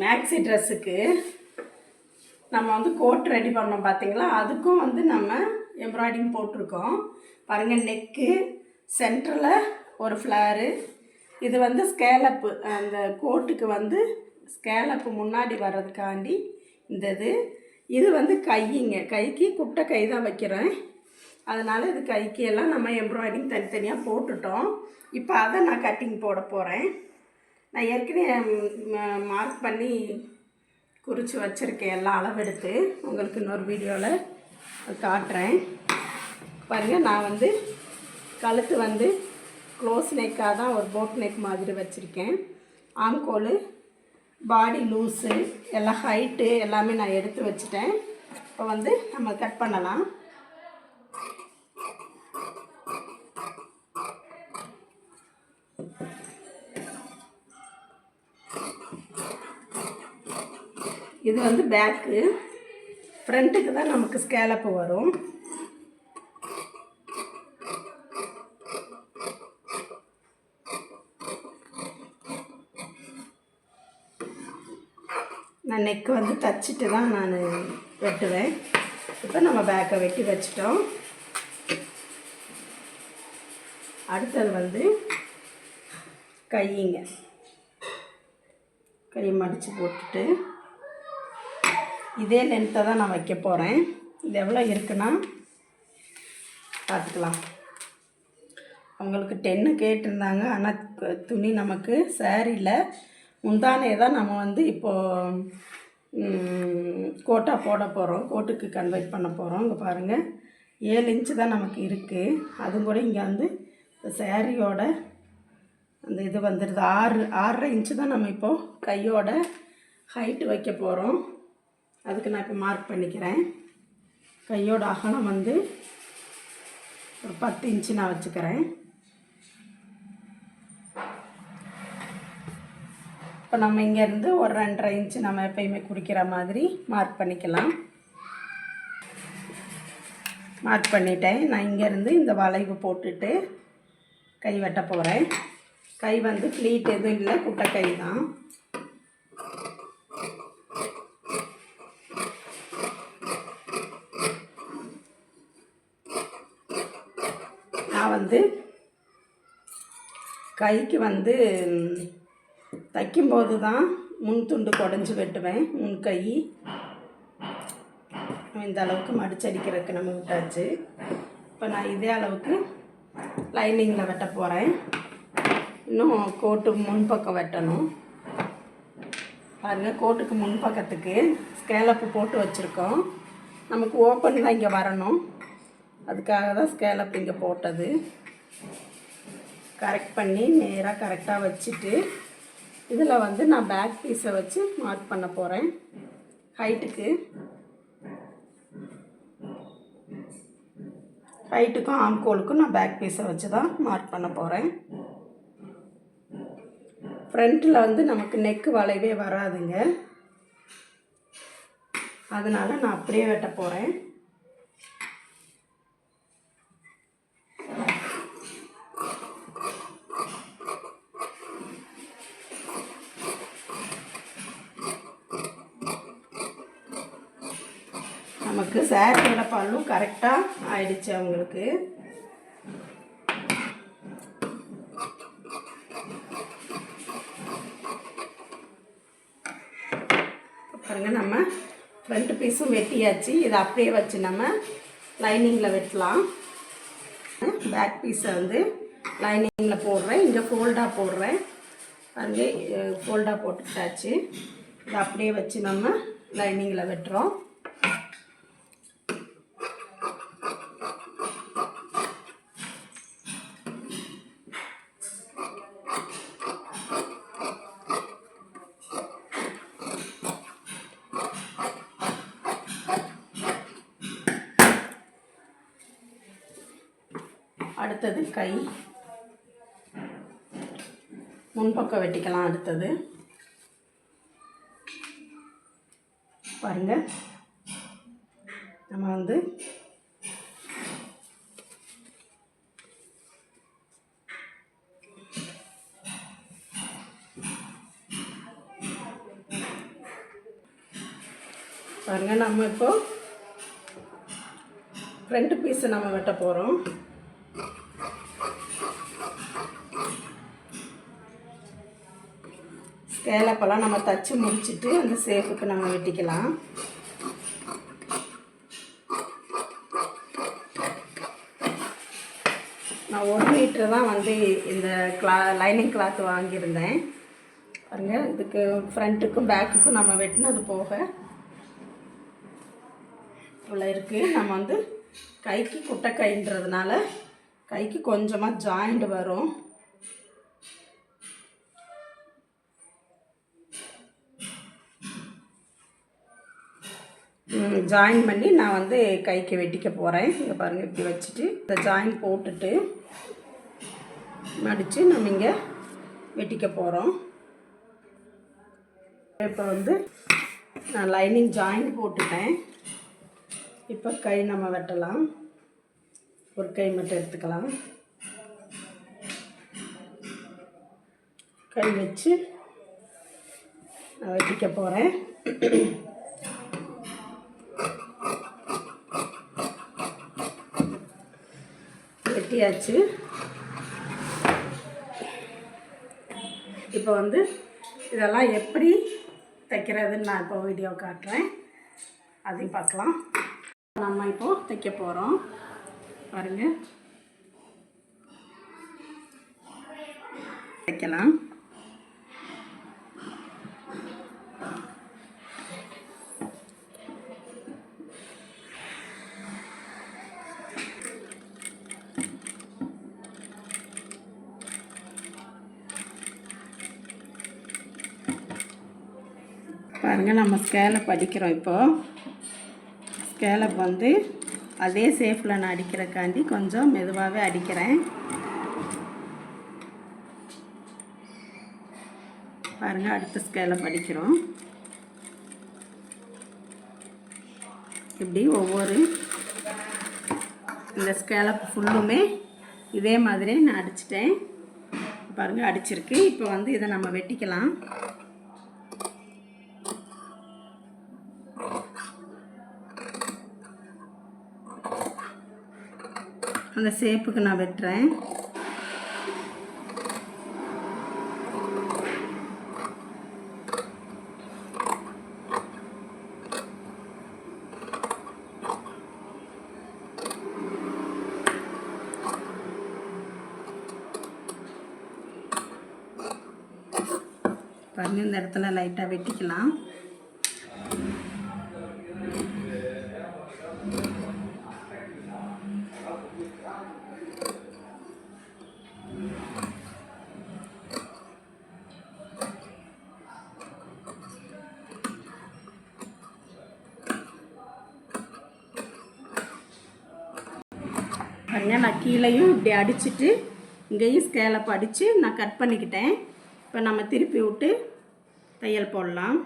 Maxi ட்ரெஸ்ஸுக்கு நம்ம வந்து கோட் ரெடி பண்ணோம் பார்த்தீங்களா அதுக்கும் வந்து நம்ம எம்ப்ராய்டிங் போட்டிருக்கோம். பாருங்கள் நெக்கு சென்டரில் ஒரு ஃப்ளாரு இது வந்து ஸ்கேலப்பு அந்த கோட்டுக்கு வந்து ஸ்கேலப்பு முன்னாடி வர்றதுக்காண்டி இந்த இது இது வந்து கையிங்க கைக்கு குட்டை கை தான் வைக்கிறேன். அதனால் இது கைக்கு எல்லாம் நம்ம எம்ப்ராய்டிங் தனித்தனியாக போட்டுட்டோம். இப்போ அதை நான் கட்டிங் போட போகிறேன் நான் ஏற்கனவே மார்க் பண்ணி குறித்து வச்சுருக்கேன் எல்லாம் அளவெடுத்து. உங்களுக்கு இன்னொரு வீடியோவில் காட்டுறேன். பாருங்கள் நான் வந்து கழுத்து வந்து க்ளோஸ் நெக்காக தான் ஒரு போட் நெக் மாதிரி வச்சுருக்கேன். ஆம்கோல் பாடி லூஸு எல்லாம் ஹைட்டு எல்லாமே நான் எடுத்து வச்சுட்டேன். இப்போ வந்து நம்ம கட் பண்ணலாம். இது வந்து பேக்கு. ஃப்ரண்ட்டுக்கு தான் நமக்கு ஸ்கேலப்பு வரும். நான் நெக் வந்து தச்சுட்டு தான் நான் வெட்டுவேன். இப்போ நம்ம பேக்கை வெட்டி வச்சிட்டோம். அடுத்தது வந்து கையிங்க கையை மடித்து போட்டுட்டு இதே லென்த்தை தான் நான் வைக்க போகிறேன் இது எவ்வளோ இருக்குன்னா பார்த்துக்கலாம். அவங்களுக்கு டென்னு கேட்டிருந்தாங்க. ஆனால் துணி நமக்கு சேரீல முந்தானே தான் நம்ம வந்து இப்போது கோட்டாக போட போகிறோம் கோட்டுக்கு கன்வெர்ட் பண்ண போகிறோம் இங்கே பாருங்கள் ஏழு இன்ச்சு தான் நமக்கு இருக்குது அதுவும் கூட இங்கே வந்து சேரீயோட அந்த இது வந்துடுது ஆறு ஆறரை இன்ச்சு தான் நம்ம இப்போது கையோட ஹைட்டு வைக்க போகிறோம் அதுக்கு நான் இப்போ மார்க் பண்ணிக்கிறேன். கையோட அகலம் வந்து ஒரு பத்து இன்ச்சு நான் வச்சுக்கிறேன். இப்போ நம்ம இங்கேருந்து ஒரு ரெண்டரை இன்ச்சு நம்ம எப்பயுமே குடிக்கிற மாதிரி மார்க் பண்ணிக்கலாம். மார்க் பண்ணிட்டேன். நான் இங்கேருந்து இந்த வளைவு போட்டுட்டு கை வெட்ட போகிறேன் கை வந்து ப்ளீட் எதுவும் இல்லை குட்டை கை தான் நான் வந்து கைக்கு வந்து தைக்கும்போது தான் முன் துண்டு குடஞ்சி வெட்டுவேன் முன் கை. இந்த அளவுக்கு மடிச்சடிக்கிறதுக்கு நம்ம விட்டாச்சு. இப்போ நான் இதே அளவுக்கு லைனிங்கில் வெட்ட போகிறேன் இன்னும் கோட்டு முன்பக்கம் வெட்டணும். பாருங்கள் கோட்டுக்கு முன்பக்கத்துக்கு ஸ்கேலப்பு போட்டு வச்சுருக்கோம். நமக்கு ஓப்பன் தான் இங்கே வரணும். அதுக்காக தான் ஸ்கேலப் இங்கே போட்டது. கரெக்ட் பண்ணி நேராக கரெக்டாக வச்சுட்டு இதில் வந்து நான் பேக் பீஸை வச்சு மார்க் பண்ண போகிறேன் ஹைட்டுக்கு ஹைட்டுக்கும் ஆம்கோலுக்கும் நான் பேக் பீஸை வச்சு தான் மார்க் பண்ண போகிறேன் ஃப்ரண்ட்டில் வந்து நமக்கு நெக்கு வளைவே வராதுங்க. அதனால் நான் அப்படியே வெட்ட போகிறேன் நமக்கு சேரீயோட பல்லும் கரெக்டாக ஆயிடுச்சு அவங்களுக்கு. பாருங்க நம்ம ஃப்ரண்ட் பீஸும் வெட்டியாச்சு. இதை அப்படியே வச்சு நம்ம லைனிங்கில் வெட்டலாம். பேக் பீஸை வந்து லைனிங்கில் போடுறேன். இங்கே ஃபோல்டாக போடுறேன். பாருங்க ஃபோல்டாக போட்டுட்டாச்சு இதை அப்படியே வச்சு நம்ம லைனிங்கில் வெட்டுறோம். அடுத்தது கை. முன்பக்கம் வெட்டிக்கலாம் அடுத்தது. பாருங்க. நம்ம வந்து பாருங்க நம்ம இப்போ ஃப்ரண்ட் பீஸை நம்ம வெட்ட போகிறோம் சேலப்பெல்லாம் நம்ம தச்சு முடிச்சுட்டு அந்த சேஃபுக்கு நம்ம வெட்டிக்கலாம். நான் ஒரு மீட்ரு தான் வந்து இந்த கிளா லைனிங் கிளாத் வாங்கியிருந்தேன். பாருங்க இதுக்கு ஃப்ரண்ட்டுக்கும் பேக்குக்கும் நம்ம வெட்டினது போக இவ்வளோ இருக்குது நம்ம வந்து கைக்கு குட்டை கைன்றதுனால கைக்கு கொஞ்சமாக ஜாயிண்ட் வரும். ஜாயின் பண்ணி நான் வந்து கைக்கு வெட்டிக்க போகிறேன் இங்கே பாருங்கள் இப்படி வச்சுட்டு இந்த ஜாயின் போட்டுட்டு மடித்து நம்ம இங்கே வெட்டிக்க போகிறோம் இப்போ வந்து நான் லைனிங் ஜாயின் போட்டுட்டேன். இப்போ கை நம்ம வெட்டலாம். ஒரு கை மட்டும் எடுத்துக்கலாம். கை வச்சு நான் வெட்டிக்க போகிறேன் வெட்டியாச்சு இப்போ வந்து இதெல்லாம் எப்படி தைக்கிறதுன்னு நான் இப்போ வீடியோ காட்டுறேன். அதையும் பார்க்கலாம். நம்ம இப்போது தைக்க போகிறோம் பாருங்கள் தைக்கலாம். பாருங்கள் நம்ம ஸ்கேலப் அடிக்கிறோம் இப்போது ஸ்கேலப் வந்து அதே சேஃபில் நான் அடிக்கிறக்காண்டி கொஞ்சம் மெதுவாகவே அடிக்கிறேன். பாருங்கள் அடுத்த ஸ்கேலப் அடிக்கிறோம் இப்படி ஒவ்வொரு இந்த ஸ்கேலப் ஃபுல்லுமே இதே மாதிரி நான் அடிச்சிட்டேன். பாருங்கள் அடிச்சிருக்கு. இப்போ வந்து இதை நம்ம வெட்டிக்கலாம். அந்த சேப்புக்கு நான் வெட்டுறேன். பாருங்க இந்த இடத்துல லைட்டாக வெட்டிக்கலாம். பாருங்க. நான் கீழேயும் இப்படி அடிச்சுட்டு இங்கேயும் ஸ்கேலப் அடித்து நான் கட் பண்ணிக்கிட்டேன். இப்போ நம்ம திருப்பி விட்டு தையல் போடலாம்.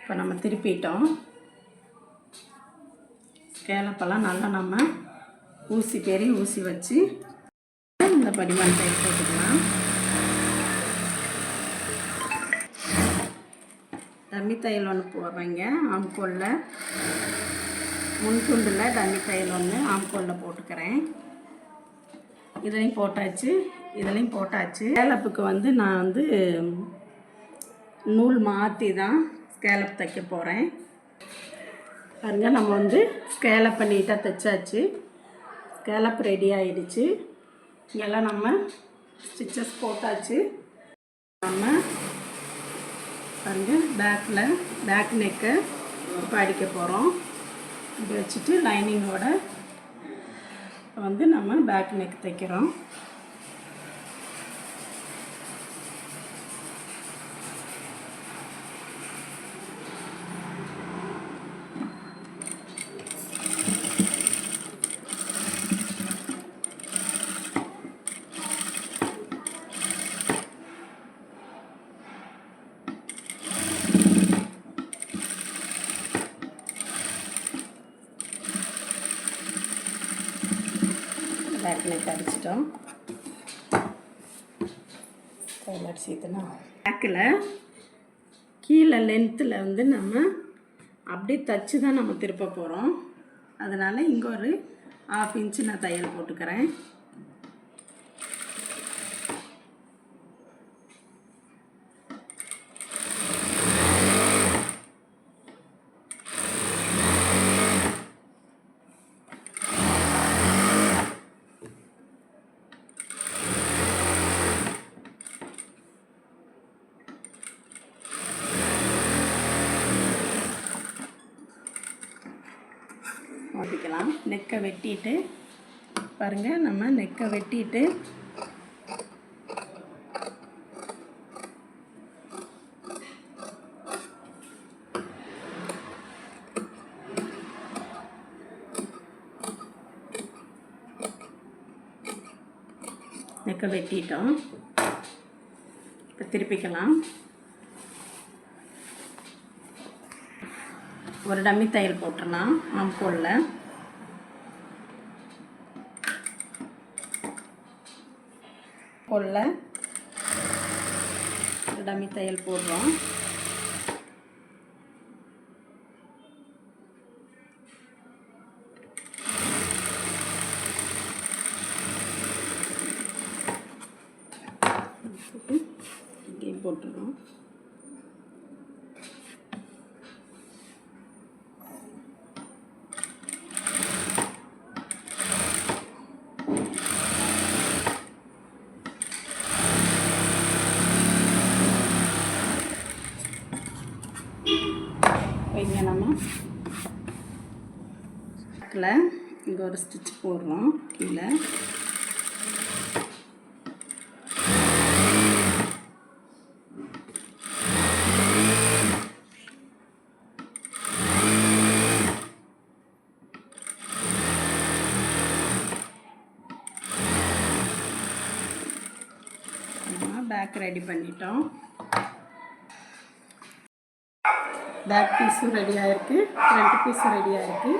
இப்போ நம்ம திருப்பிட்டோம். ஸ்கேலப்பெல்லாம் நல்லா நம்ம ஊசி பெரிய ஊசி வச்சு இந்த படிமான் தையல் போட்டுக்கலாம். டம்மி தையல் ஒன்று போடுறேங்க. ஆம்கோலில் முன்துண்டில் தண்ணி தையல் ஒன்று ஆம்கோலில் போட்டுக்கிறேன். இதுலேயும் போட்டாச்சு இதுலேயும் போட்டாச்சு. ஸ்கேலப்புக்கு வந்து நான் வந்து நூல் மாற்றி தான் ஸ்கேலப் தைக்க போகிறேன் பாருங்கள் நம்ம வந்து ஸ்கேலப் நீட்டாக தைச்சாச்சு. ஸ்கேலப் ரெடி ஆகிடுச்சு இங்கெல்லாம் நம்ம ஸ்டிச்சஸ் போட்டாச்சு. நம்ம பாருங்கள் பேக்கில் பேக் நெக்கை இப்போ அடிக்க போகிறோம் இப்படி வச்சுட்டு லைனிங்கோட வந்து நம்ம பேக் நெக் தைக்கிறோம். பேக் அடிச்சிட்டோம். அடிச்சிட்டுனா பேக்கில் கீழே லென்த்தில் வந்து நம்ம அப்படியே தச்சு தான் நம்ம திருப்ப போகிறோம் அதனால் இங்கே ஒரு ஹாஃப் இன்ச்சு நான் தையல் போட்டுக்கிறேன். நெக்கை வெட்டிட்டு பாருங்கள் நம்ம நெக்கை வெட்டிட்டு நெக்கை வெட்டிட்டோம். இப்போ திருப்பிக்கலாம். ஒரு டம்மி தையல் போட்டுடலாம் ஆம்கோலில் கொல்லை. ஒரு தையல் போடுறோம் இப்படியே போட்டுருவோம் வைங்க நம்ம பக்கத்தில் இங்கே ஒரு ஸ்டிச் போடுறோம் கீழே. பேக் ரெடி பண்ணிட்டோம். பேக் பீஸும் ரெடி ஆகிருக்கு ஃப்ரண்ட் பீஸும் ரெடி ஆகிருக்கு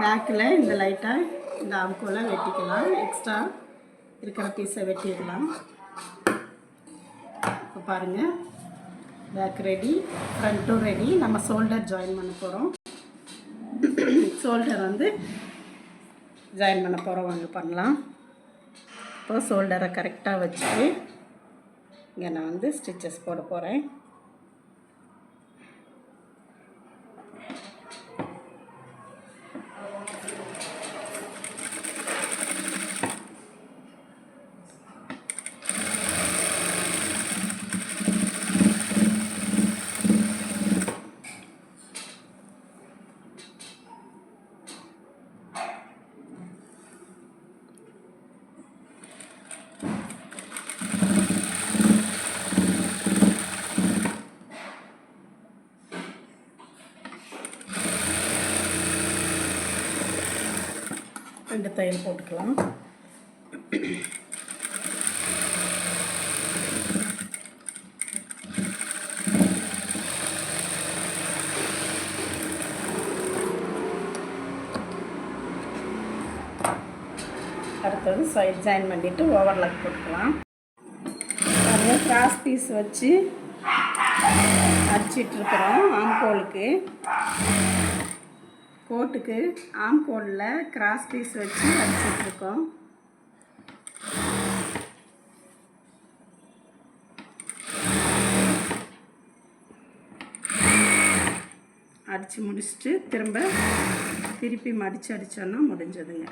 பேக்கில் இந்த லைட்டாக இந்த ஆம்கோலை வெட்டிக்கலாம். எக்ஸ்ட்ரா இருக்கிற பீஸை வெட்டிடலாம். இப்போ பாருங்கள் பேக் ரெடி ஃப்ரண்ட்டும் ரெடி நம்ம ஷோல்டர் ஜாயின் பண்ண போகிறோம் ஷோல்டர் வந்து ஜாயின் பண்ண போகிறோம் வாங்க பண்ணலாம். இப்போ ஷோல்டரை கரெக்டாக வச்சுட்டு இங்கே நான் வந்து ஸ்டிச்சஸ் போட போகிறேன் ரெண்டு தையல் போட்டுக்கலாம். அடுத்தது சைட் ஜாயின் பண்ணிவிட்டு ஓவர்லாக் போட்டுக்கலாம். அதில் கிராஸ் பீஸ் வச்சு அடிச்சிட்ருக்குறோம் ஆம்கோலுக்கு கோட்டுக்கு ஆம் கோடில் கிராஸ் பீஸ் வச்சு அடிச்சிட்ருக்கோம். அடித்து முடிச்சுட்டு திரும்ப திருப்பி மடித்து அடித்தோன்னா முடிஞ்சதுங்க.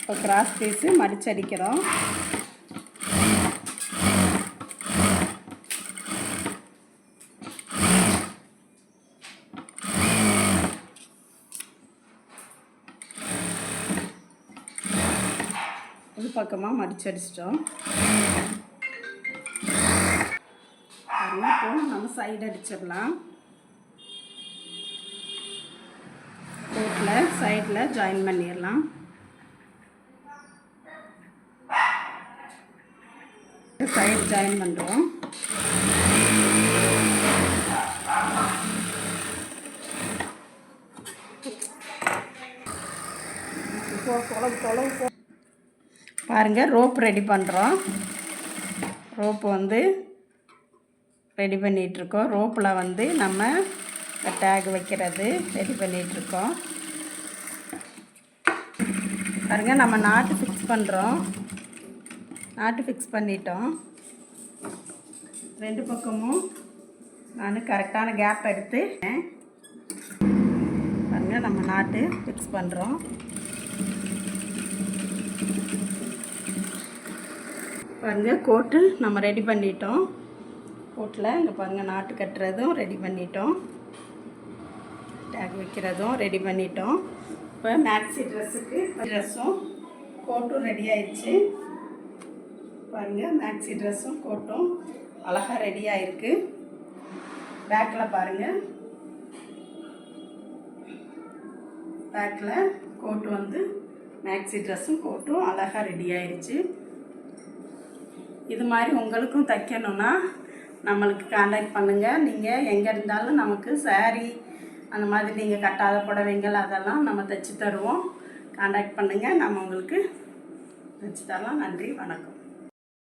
இப்போ கிராஸ் பீஸு மடித்து அடிக்கிறோம். பக்கமாக மடிச்சு அடிச்சிட்டோம். இப்போ நம்ம சைடு அடிச்சிடலாம். கோட்டில் சைடில் ஜாயின் பண்ணிடலாம். சைடு ஜாயின் பண்ணுறோம் பாருங்கள் ரோப் ரெடி பண்ணுறோம் ரோப் வந்து ரெடி பண்ணிகிட்ருக்கோம் ரோப்பில் வந்து நம்ம டேக் வைக்கிறது ரெடி பண்ணிகிட்ருக்கோம் பாருங்க நம்ம நாட்டு ஃபிக்ஸ் பண்ணுறோம் நாட்டு ஃபிக்ஸ் பண்ணிட்டோம். ரெண்டு பக்கமும் நான் கரெக்டான கேப் எடுத்து பாருங்கள் நம்ம நாட்டு ஃபிக்ஸ் பண்ணுறோம் பாருங்கள் கோட்டு நம்ம ரெடி பண்ணிட்டோம். கோட்டில் இங்கே பாருங்கள் நாட்டு கட்டுறதும் ரெடி பண்ணிட்டோம். டேக் வைக்கிறதும் ரெடி பண்ணிட்டோம். இப்போ மேக்ஸி ட்ரெஸ்ஸுக்கு ட்ரெஸ்ஸும் கோட்டும் ரெடி ஆயிடுச்சு. பாருங்கள் மேக்ஸி ட்ரெஸ்ஸும் கோட்டும் அழகாக ரெடி ஆயிருக்கு. பேக்கில் பாருங்கள் பேக்கில் கோட்டு வந்து மேக்ஸி ட்ரெஸ்ஸும் கோட்டும் அழகாக ரெடி ஆயிடுச்சு. இது மாதிரி உங்களுக்கும் தைக்கணும்னா நம்மளுக்கு காண்டாக்ட் பண்ணுங்கள் நீங்கள் எங்கே இருந்தாலும் நமக்கு சாரீ அந்த மாதிரி நீங்கள் கட்டாத புடவைங்கள் அதெல்லாம் நம்ம தைச்சி தருவோம். காண்டாக்ட் பண்ணுங்கள் நம்ம உங்களுக்கு தைச்சி தரலாம். நன்றி. வணக்கம்.